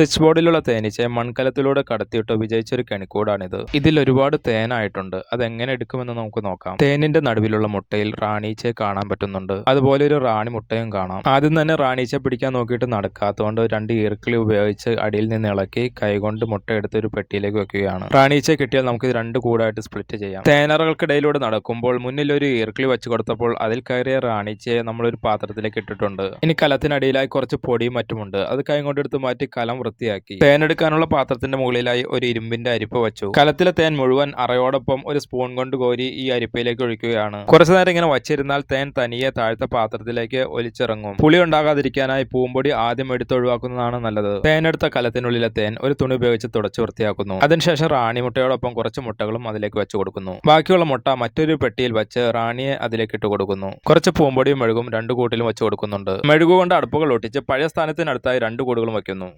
Switch ബോർഡിലുള്ള തേനീച്ചയെ മൺകലത്തിലൂടെ കടത്തിയിട്ട് വിജയിച്ച ഒരു കണിക്കൂടാണിത്. ഇതിൽ ഒരുപാട് തേനായിട്ടുണ്ട്. അത് എങ്ങനെ എടുക്കുമെന്ന് നമുക്ക് നോക്കാം. തേനിന്റെ നടുവിലുള്ള മുട്ടയിൽ റാണീച്ചയെ കാണാൻ പറ്റുന്നുണ്ട്. അതുപോലെ ഒരു റാണി മുട്ടയും കാണാം. ആദ്യം തന്നെ റാണീച്ച പിടിക്കാൻ നോക്കിയിട്ട് നടക്കാത്തതുകൊണ്ട് രണ്ട് ഈർക്കിളി ഉപയോഗിച്ച് അടിയിൽ നിന്ന് ഇളക്കി കൈകൊണ്ട് മുട്ട എടുത്ത് ഒരു പെട്ടിയിലേക്ക് വെക്കുകയാണ്. റാണീച്ചയെ കിട്ടിയാൽ നമുക്ക് ഇത് രണ്ട് കൂടായിട്ട് സ്പ്ലിറ്റ് ചെയ്യാം. തേനറകൾക്കിടയിലൂടെ നടക്കുമ്പോൾ മുന്നിൽ ഒരു ഈർക്കിളി വെച്ച് കൊടുത്തപ്പോൾ അതിൽ കയറിയ റാണീച്ചയെ നമ്മളൊരു പാത്രത്തിലേക്ക് ഇട്ടിട്ടുണ്ട്. ഇനി കലത്തിനടിയിലായി കുറച്ച് പൊടിയും മറ്റുമുണ്ട്. അത് കൈ കൊണ്ടെടുത്ത് മാറ്റി കലം വൃത്തിയാക്കി. തേനെടുക്കാനുള്ള പാത്രത്തിന്റെ മുകളിലായി ഒരു ഇരുമ്പിന്റെ അരിപ്പ വെച്ചു. കലത്തിലെ തേൻ മുഴുവൻ അറയോടൊപ്പം ഒരു സ്പൂൺ കൊണ്ട് കോരി ഈ അരിപ്പയിലേക്ക് ഒഴിക്കുകയാണ്. കുറച്ചു നേരം ഇങ്ങനെ വച്ചിരുന്നാൽ തേൻ തനിയെ താഴ്ത്ത പാത്രത്തിലേക്ക് ഒലിച്ചിറങ്ങും. പുളി ഉണ്ടാകാതിരിക്കാനായി പൂമ്പൊടി ആദ്യം എടുത്തൊഴിവാക്കുന്നതാണ് നല്ലത്. തേനെടുത്ത കലത്തിനുള്ളിലെ തേൻ ഒരു തുണി ഉപയോഗിച്ച് തുടച്ചു വൃത്തിയാക്കുന്നു. അതിനുശേഷം റാണി മുട്ടയോടൊപ്പം കുറച്ച് മുട്ടകളും അതിലേക്ക് വെച്ച് കൊടുക്കുന്നു. ബാക്കിയുള്ള മുട്ട മറ്റൊരു പെട്ടിയിൽ വെച്ച് റാണിയെ അതിലേക്ക് ഇട്ട് കൊടുക്കുന്നു. കുറച്ച് പൂമ്പൊടിയും മെഴുകും രണ്ടു കൂട്ടിലും വെച്ച് കൊടുക്കുന്നുണ്ട്. മെഴുകുകൊണ്ട് അടുപ്പുകൾ ഒട്ടിച്ച് പഴയ സ്ഥാനത്തിനടുത്തായി രണ്ട് കൂടുകളും വയ്ക്കുന്നു.